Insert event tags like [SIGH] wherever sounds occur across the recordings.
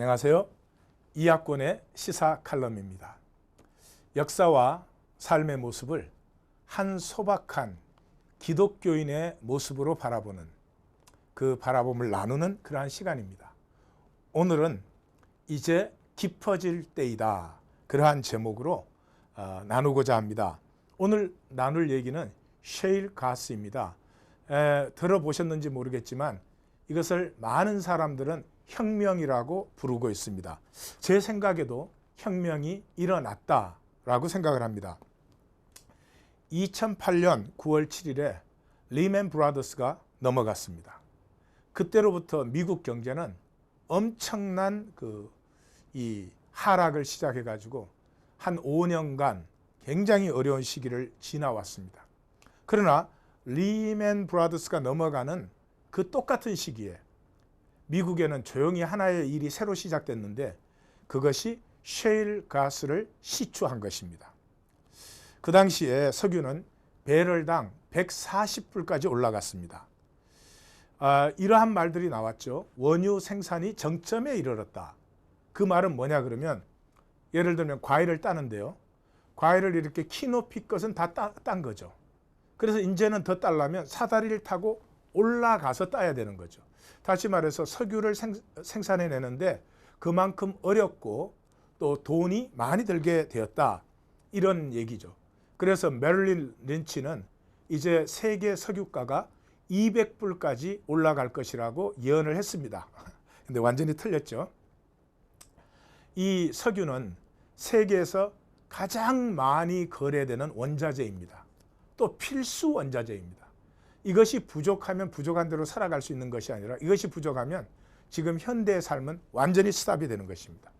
안녕하세요. 이학권의 시사 칼럼입니다. 역사와 삶의 모습을 한 소박한 기독교인의 모습으로 바라보는 그 바라봄을 나누는 그러한 시간입니다. 오늘은 이제 깊어질 때이다. 그러한 제목으로 어, 나누고자 합니다. 오늘 나눌 얘기는 셰일 가스입니다. 에, 들어보셨는지 모르겠지만 이것을 많은 사람들은 혁명이라고 부르고 있습니다. 제 생각에도 혁명이 일어났다라고 생각을 합니다. 2008년 9월 7일에 리맨 브라더스가 넘어갔습니다. 그때로부터 미국 경제는 엄청난 그 이 하락을 시작해 가지고 한 5년간 굉장히 어려운 시기를 지나왔습니다. 그러나 리맨 브라더스가 넘어가는 그 똑같은 시기에 미국에는 조용히 하나의 일이 새로 시작됐는데 그것이 셰일 가스를 시추한 것입니다. 그 당시에 석유는 배럴당 140불까지 올라갔습니다. 아, 이러한 말들이 나왔죠. 원유 생산이 정점에 이르렀다. 그 말은 뭐냐 그러면 예를 들면 과일을 따는데요. 과일을 이렇게 키 높이 것은 다 딴 거죠. 그래서 이제는 더 따려면 사다리를 타고 올라가서 따야 되는 거죠. 다시 말해서 석유를 생, 생산해내는데 그만큼 어렵고 또 돈이 많이 들게 되었다. 이런 얘기죠. 그래서 메릴린 린치는 이제 세계 석유가가 200불까지 올라갈 것이라고 예언을 했습니다. [LAUGHS] 근데 완전히 틀렸죠. 이 석유는 세계에서 가장 많이 거래되는 원자재입니다. 또 필수 원자재입니다. 이것이 부족하면 부족한 대로 살아갈 수 있는 것이 아니라 이것이 부족하면 지금 현대의 삶은 완전히 스탑이 되는 것입니다.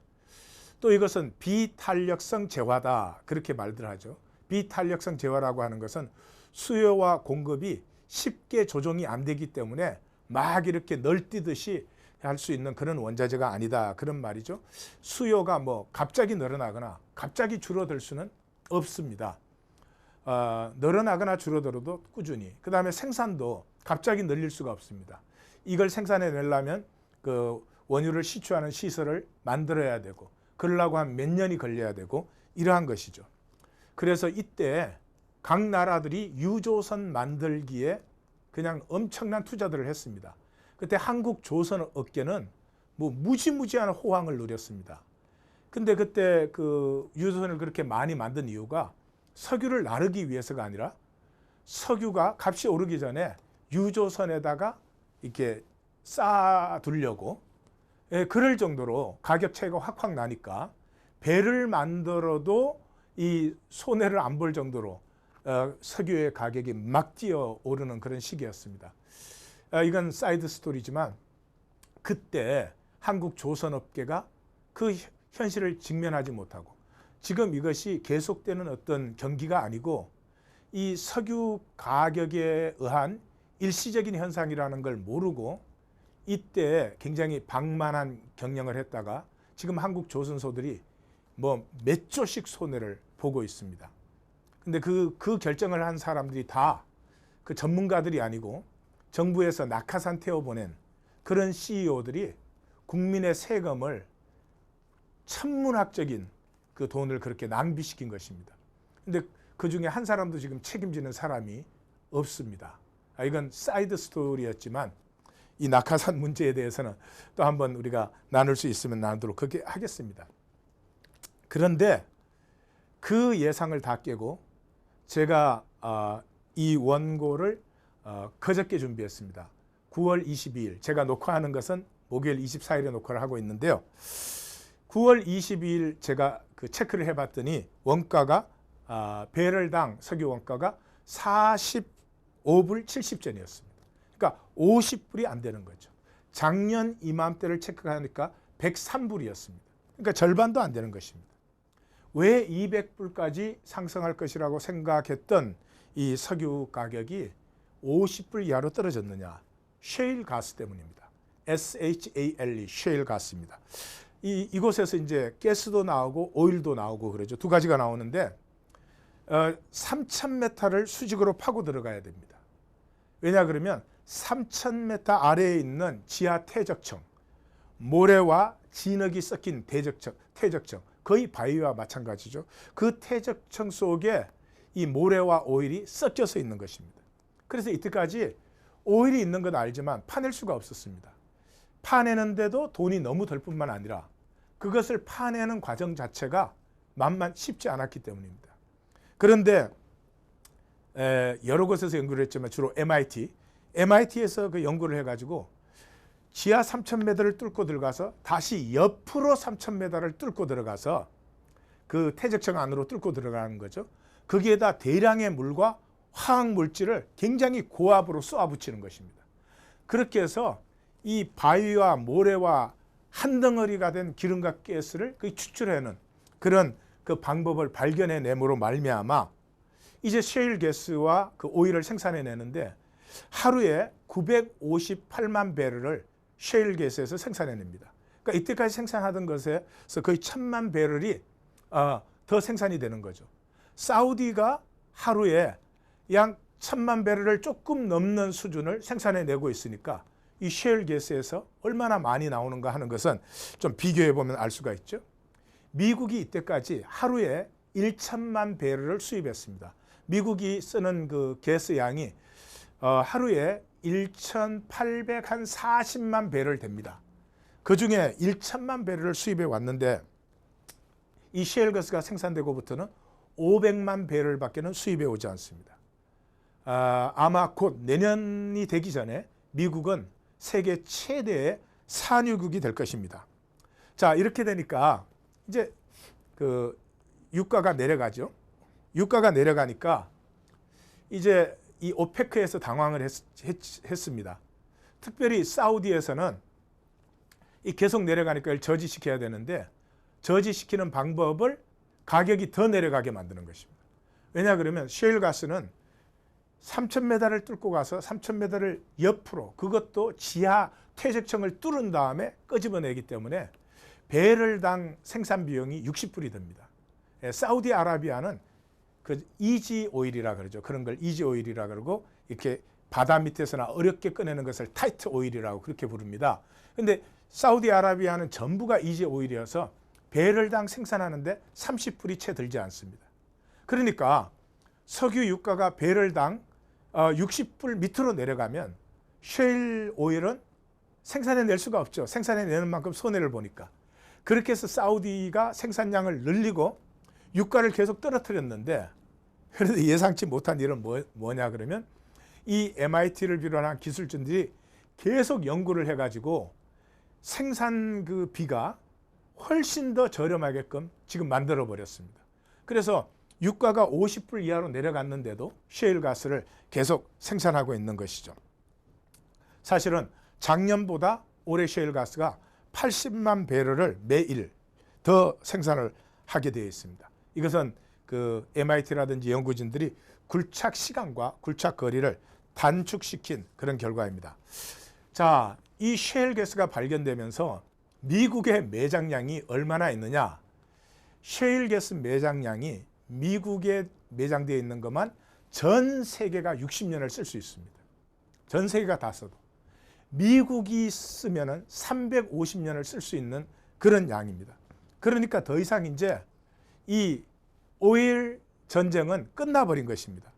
또 이것은 비탄력성 재화다 그렇게 말들 하죠. 비탄력성 재화라고 하는 것은 수요와 공급이 쉽게 조정이 안 되기 때문에 막 이렇게 널뛰듯이 할 수 있는 그런 원자재가 아니다 그런 말이죠. 수요가 뭐 갑자기 늘어나거나 갑자기 줄어들 수는 없습니다. 어, 늘어나거나 줄어들어도 꾸준히. 그 다음에 생산도 갑자기 늘릴 수가 없습니다. 이걸 생산해 내려면 그 원유를 시추하는 시설을 만들어야 되고 그러려고 하면 몇 년이 걸려야 되고 이러한 것이죠. 그래서 이때 각 나라들이 유조선 만들기에 그냥 엄청난 투자들을 했습니다. 그때 한국 조선 업계는 뭐 무지무지한 호황을 누렸습니다. 근데 그때 그 유조선을 그렇게 많이 만든 이유가 석유를 나르기 위해서가 아니라 석유가 값이 오르기 전에 유조선에다가 이렇게 쌓아두려고 예, 그럴 정도로 가격 차이가 확확 나니까 배를 만들어도 이 손해를 안 볼 정도로 어, 석유의 가격이 막 뛰어 오르는 그런 시기였습니다. 아, 이건 사이드 스토리지만 그때 한국 조선업계가 그 현실을 직면하지 못하고 지금 이것이 계속되는 어떤 경기가 아니고 이 석유 가격에 의한 일시적인 현상이라는 걸 모르고 이때 굉장히 방만한 경영을 했다가 지금 한국 조선소들이 뭐 몇 조씩 손해를 보고 있습니다. 근데 그, 그 결정을 한 사람들이 다 그 전문가들이 아니고 정부에서 낙하산 태워보낸 그런 CEO들이 국민의 세금을 천문학적인 그 돈을 그렇게 낭비시킨 것입니다. 근데 그 중에 한 사람도 지금 책임지는 사람이 없습니다. 아, 이건 사이드 스토리였지만 이 낙하산 문제에 대해서는 또 한번 우리가 나눌 수 있으면 나누도록 그렇게 하겠습니다. 그런데 그 예상을 다 깨고 제가 어, 이 원고를 어, 그저께 준비했습니다. 9월 22일 제가 녹화하는 것은 목요일 24일에 녹화를 하고 있는데요. 9월 22일 제가 그 체크를 해봤더니 원가가 아, 배럴당 석유 원가가 45불 70전이었습니다. 그러니까 50불이 안 되는 거죠. 작년 이맘때를 체크하니까 103불이었습니다. 그러니까 절반도 안 되는 것입니다. 왜 200불까지 상승할 것이라고 생각했던 이 석유 가격이 50불 이하로 떨어졌느냐? 셰일 가스 때문입니다. SHALE 셰일 가스입니다. 이 이곳에서 이제 가스도 나오고 오일도 나오고 그러죠. 두 가지가 나오는데 어, 3,000m를 수직으로 파고 들어가야 됩니다. 왜냐 그러면 3,000m 아래에 있는 지하 퇴적층, 모래와 진흙이 섞인 대적청, 퇴적청 거의 바위와 마찬가지죠. 그 퇴적청 속에 이 모래와 오일이 섞여서 있는 것입니다. 그래서 이때까지 오일이 있는 건 알지만 파낼 수가 없었습니다. 파내는데도 돈이 너무 들 뿐만 아니라 그것을 파내는 과정 자체가 만만 쉽지 않았기 때문입니다. 그런데 에, 여러 곳에서 연구를 했지만 주로 MIT, MIT에서 그 연구를 해가지고 지하 3,000m를 뚫고 들어가서 다시 옆으로 3,000m를 뚫고 들어가서 그 퇴적청 안으로 뚫고 들어가는 거죠. 거기에다 대량의 물과 화학 물질을 굉장히 고압으로 쏘아붙이는 것입니다. 그렇게 해서 이 바위와 모래와 한 덩어리가 된 기름과 가스를 그 추출해내는 그런 그 방법을 발견해내므로 말미암아 이제 셰일 가스와 그 오일을 생산해내는데 하루에 958만 배럴을 셰일 가스에서 생산해냅니다. 그러니까 이때까지 생산하던 것에서 거의 천만 배럴이 어, 더 생산이 되는 거죠. 사우디가 하루에 양 천만 배럴을 조금 넘는 수준을 생산해내고 있으니까 이 셰일 가스에서 얼마나 많이 나오는가 하는 것은 좀 비교해 보면 알 수가 있죠. 미국이 이때까지 하루에 1천만 배럴을 수입했습니다. 미국이 쓰는 그 가스 양이 어, 하루에 1,840만 배럴 됩니다. 그 중에 1천만 배럴을 수입해 왔는데 이 가스가 생산되고부터는 500만 배럴밖에는 수입해 오지 않습니다. 아, 아마 곧 내년이 되기 전에 미국은 세계 최대의 산유국이 될 것입니다. 자 이렇게 되니까 이제 그 유가가 내려가죠. 유가가 내려가니까 이제 이 오페크에서 당황을 했, 습니다 특별히 사우디에서는 이 계속 내려가니까 저지시켜야 되는데 저지시키는 방법을 가격이 더 내려가게 만드는 것입니다. 왜냐 그러면 셰일 가스는 3,000m를 뚫고 가서 3,000m를 옆으로 그것도 지하 퇴적청을 뚫은 다음에 끄집어내기 때문에 배럴당 생산 비용이 60불이 듭니다. 예, 사우디아라비아는 그 이지 오일이라 그러죠. 그런 걸 이지 오일이라 그러고 이렇게 바다 밑에서나 어렵게 꺼내는 것을 타이트 오일이라고 그렇게 부릅니다. 근데 사우디아라비아는 전부가 이지 오일이어서 배럴당 생산하는데 30불이 채 들지 않습니다. 그러니까 석유 유가가 배럴당 60불 어, 밑으로 내려가면 셰일 오일은 생산해낼 수가 없죠. 생산해내는 만큼 손해를 보니까. 그렇게 해서 사우디가 생산량을 늘리고 유가를 계속 떨어뜨렸는데 그래도 [LAUGHS] 예상치 못한 일은 뭐, 뭐냐 그러면 이 MIT를 비롯한 기술진들이 계속 연구를 해가지고 생산 그 비가 훨씬 더 저렴하게끔 지금 만들어 버렸습니다. 그래서 유가가 50불 이하로 내려갔는데도 셰일 가스를 계속 생산하고 있는 것이죠. 사실은 작년보다 올해 셰일 가스가 80만 배럴을 매일 더 생산을 하게 되어 있습니다. 이것은 그 MIT라든지 연구진들이 굴착 시간과 굴착 거리를 단축시킨 그런 결과입니다. 자, 이 셰일 가스가 발견되면서 미국의 매장량이 얼마나 있느냐? 셰일 가스 매장량이 미국에 매장되어 있는 것만 전 세계가 60년을 쓸 수 있습니다. 전 세계가 다 써도. 미국이 쓰면 은 350년을 쓸 수 있는 그런 양입니다. 그러니까 더 이상 이제 이 오일 전쟁은 끝나버린 것입니다.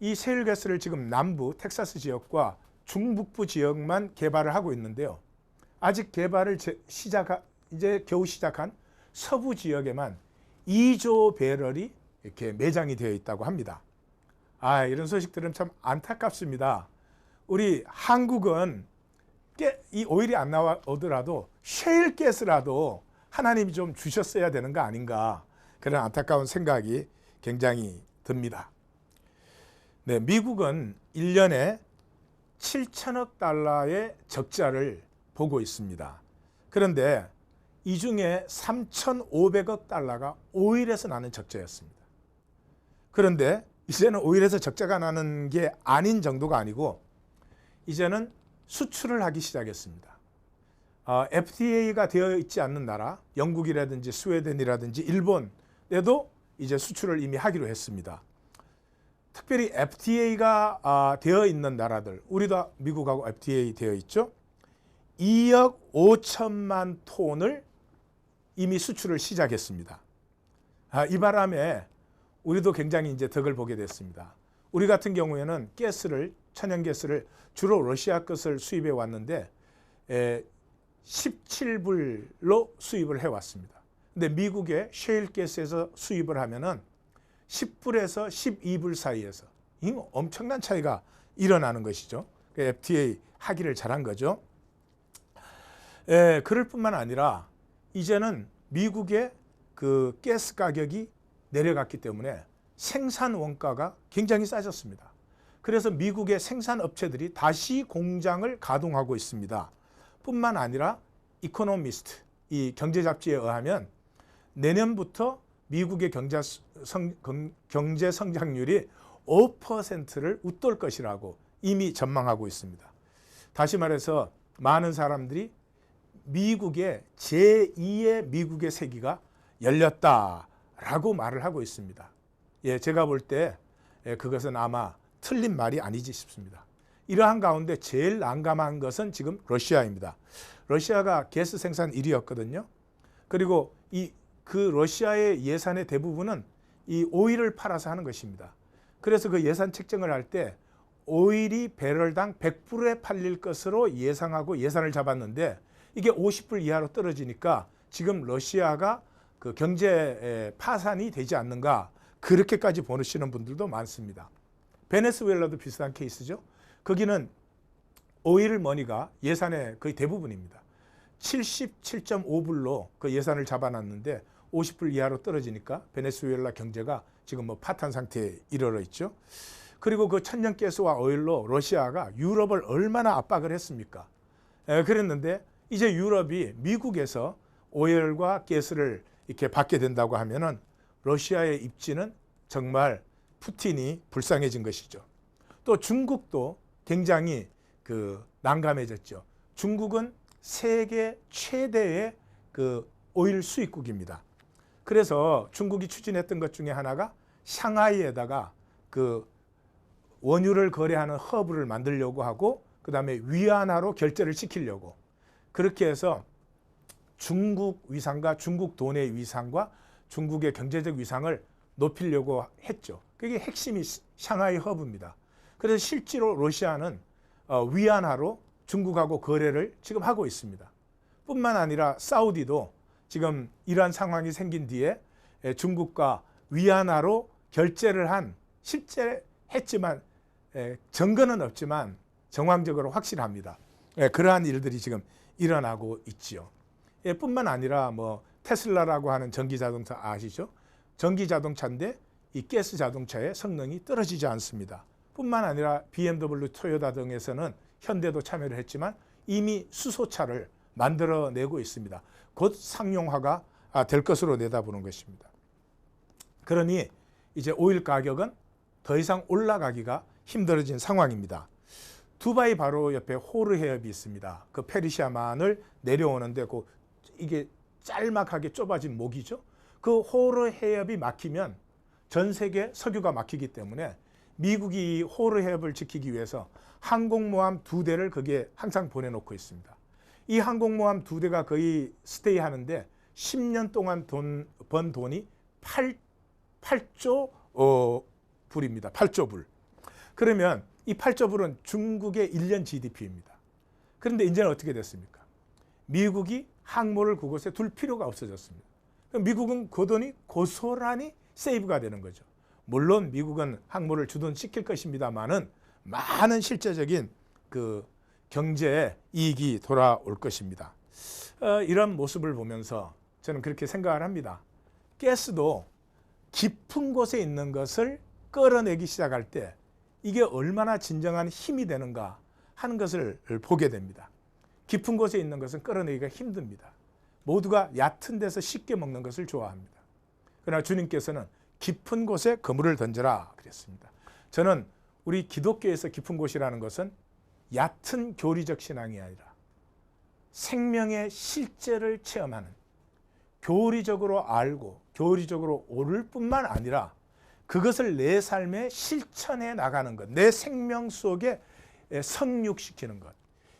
이 셰일가스를 지금 남부 텍사스 지역과 중북부 지역만 개발을 하고 있는데요. 아직 개발을 시작 이제 겨우 시작한 서부 지역에만 2조 배럴이 이렇게 매장이 되어 있다고 합니다. 아, 이런 소식들은 참 안타깝습니다. 우리 한국은 이 오일이 안 나오더라도 셰일 가스라도 하나님이 좀 주셨어야 되는 거 아닌가 그런 안타까운 생각이 굉장히 듭니다. 네, 미국은 1년에 7천억 달러의 적자를 보고 있습니다. 그런데 이 중에 3,500억 달러가 오일에서 나는 적자였습니다. 그런데 이제는 오일에서 적자가 나는 게 아닌 정도가 아니고 이제는 수출을 하기 시작했습니다. 어, FTA가 되어 있지 않는 나라, 영국이라든지 스웨덴이라든지 일본에도 이제 수출을 이미 하기로 했습니다. 특별히 FTA가 아, 되어 있는 나라들, 우리도 미국하고 FTA 되어 있죠. 2억 5천만 톤을 이미 수출을 시작했습니다. 아, 이 바람에 우리도 굉장히 이제 덕을 보게 됐습니다. 우리 같은 경우에는 가스를 천연가스를 주로 러시아 것을 수입해 왔는데 에, 17불로 수입을 해 왔습니다. 근데 미국의 셰일 가스에서 수입을 하면은 10불에서 12불 사이에서 이 엄청난 차이가 일어나는 것이죠. 그 FTA 하기를 잘한 거죠. 에, 그럴 뿐만 아니라 이제는 미국의 그 가스 가격이 내려갔기 때문에 생산 원가가 굉장히 싸졌습니다. 그래서 미국의 생산 업체들이 다시 공장을 가동하고 있습니다. 뿐만 아니라 이코노미스트 이 경제 잡지에 의하면 내년부터 미국의 경제, 성, 경제 성장률이 5%를 웃돌 것이라고 이미 전망하고 있습니다. 다시 말해서 많은 사람들이 미국의 제2의 미국의 세기가 열렸다라고 말을 하고 있습니다. 예, 제가 볼때 예, 그것은 아마 틀린 말이 아니지 싶습니다. 이러한 가운데 제일 난감한 것은 지금 러시아입니다. 러시아가 가스 생산 1위였거든요. 그리고 이 그 러시아의 예산의 대부분은 이 오일을 팔아서 하는 것입니다. 그래서 그 예산 책정을 할 때 오일이 배럴당 100불에 팔릴 것으로 예상하고 예산을 잡았는데 이게 50불 이하로 떨어지니까 지금 러시아가 그 경제 파산이 되지 않는가 그렇게까지 보시는 분들도 많습니다. 베네수엘라도 비슷한 케이스죠. 거기는 오일 머니가 예산의 거의 대부분입니다. 77.5불로 그 예산을 잡아놨는데 50불 이하로 떨어지니까 베네수엘라 경제가 지금 뭐 파탄 상태에 이르러 있죠. 그리고 그 천연가스와 오일로 러시아가 유럽을 얼마나 압박을 했습니까? 에, 그랬는데 이제 유럽이 미국에서 오일과 가스를 이렇게 받게 된다고 하면은 러시아의 입지는 정말 푸틴이 불쌍해진 것이죠. 또 중국도 굉장히 그 난감해졌죠. 중국은 세계 최대의 그 오일 수입국입니다. 그래서 중국이 추진했던 것 중에 하나가 샹하이에다가 그 원유를 거래하는 허브를 만들려고 하고 그다음에 위안화로 결제를 시키려고 그렇게 해서 중국 위상과 중국 돈의 위상과 중국의 경제적 위상을 높이려고 했죠. 그게 핵심이 샹하이 허브입니다. 그래서 실제로 러시아는 어, 위안화로 중국하고 거래를 지금 하고 있습니다. 뿐만 아니라 사우디도 지금 이러한 상황이 생긴 뒤에 중국과 위안화로 결제를 한 실제 했지만 증거는 없지만 정황적으로 확실합니다. 그러한 일들이 지금 일어나고 있지요. 뿐만 아니라 뭐 테슬라라고 하는 전기 자동차 아시죠? 전기 자동차인데 이 가스 자동차의 성능이 떨어지지 않습니다. 뿐만 아니라 BMW, 토요타 등에서는 현대도 참여를 했지만 이미 수소차를 만들어내고 있습니다. 곧 상용화가 아, 될 것으로 내다보는 것입니다. 그러니 이제 오일 가격은 더 이상 올라가기가 힘들어진 상황입니다. 두바이 바로 옆에 호르 해협이 있습니다. 그 페르시아만을 내려오는데 그 이게 짤막하게 좁아진 목이죠. 그 호르 해협이 막히면 전 세계 석유가 막히기 때문에 미국이 호르 해협을 지키기 위해서 항공모함 두 대를 거기에 항상 보내놓고 있습니다. 이 항공모함 두 대가 거의 스테이 하는데 10년 동안 돈, 번 돈이 8, 8조 어, 불입니다. 8조 불. 그러면 이 8조 불은 중국의 1년 GDP입니다. 그런데 이제는 어떻게 됐습니까? 미국이 항모를 그곳에 둘 필요가 없어졌습니다. 미국은 그 돈이 고스란히 세이브가 되는 거죠. 물론 미국은 항모를 주둔시킬 것입니다만은 많은 실제적인 그 경제 이익이 돌아올 것입니다. 어, 이런 모습을 보면서 저는 그렇게 생각을 합니다. 가스도 깊은 곳에 있는 것을 끌어내기 시작할 때 이게 얼마나 진정한 힘이 되는가 하는 것을 보게 됩니다. 깊은 곳에 있는 것은 끌어내기가 힘듭니다. 모두가 얕은 데서 쉽게 먹는 것을 좋아합니다. 그러나 주님께서는 깊은 곳에 그물을 던져라 그랬습니다. 저는 우리 기독교에서 깊은 곳이라는 것은 얕은 교리적 신앙이 아니라 생명의 실제를 체험하는 교리적으로 알고 교리적으로 옳을 뿐만 아니라 그것을 내 삶에 실천해 나가는 것, 내 생명 속에 성육시키는 것.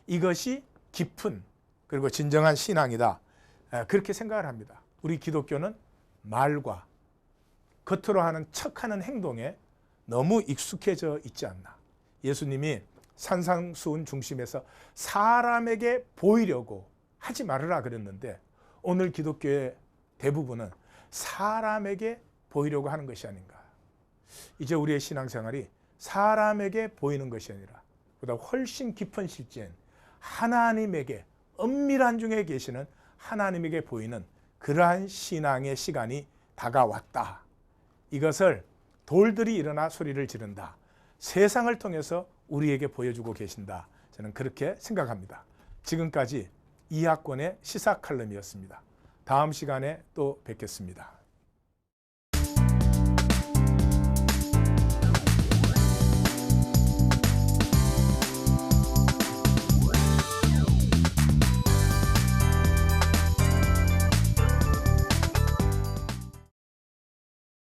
이것이 깊은 그리고 진정한 신앙이다. 에, 그렇게 생각을 합니다. 우리 기독교는 말과 겉으로 하는 척하는 행동에 너무 익숙해져 있지 않나. 예수님이 산상수훈 중심에서 사람에게 보이려고 하지 말으라 그랬는데 오늘 기독교의 대부분은 사람에게 보이려고 하는 것이 아닌가. 이제 우리의 신앙생활이 사람에게 보이는 것이 아니라 보다 훨씬 깊은 실제인 하나님에게 엄밀한 중에 계시는 하나님에게 보이는 그러한 신앙의 시간이 다가왔다. 이것을 돌들이 일어나 소리를 지른다. 세상을 통해서 우리에게 보여주고 계신다. 저는 그렇게 생각합니다. 지금까지 이 학권의 시사 칼럼이었습니다. 다음 시간에 또 뵙겠습니다.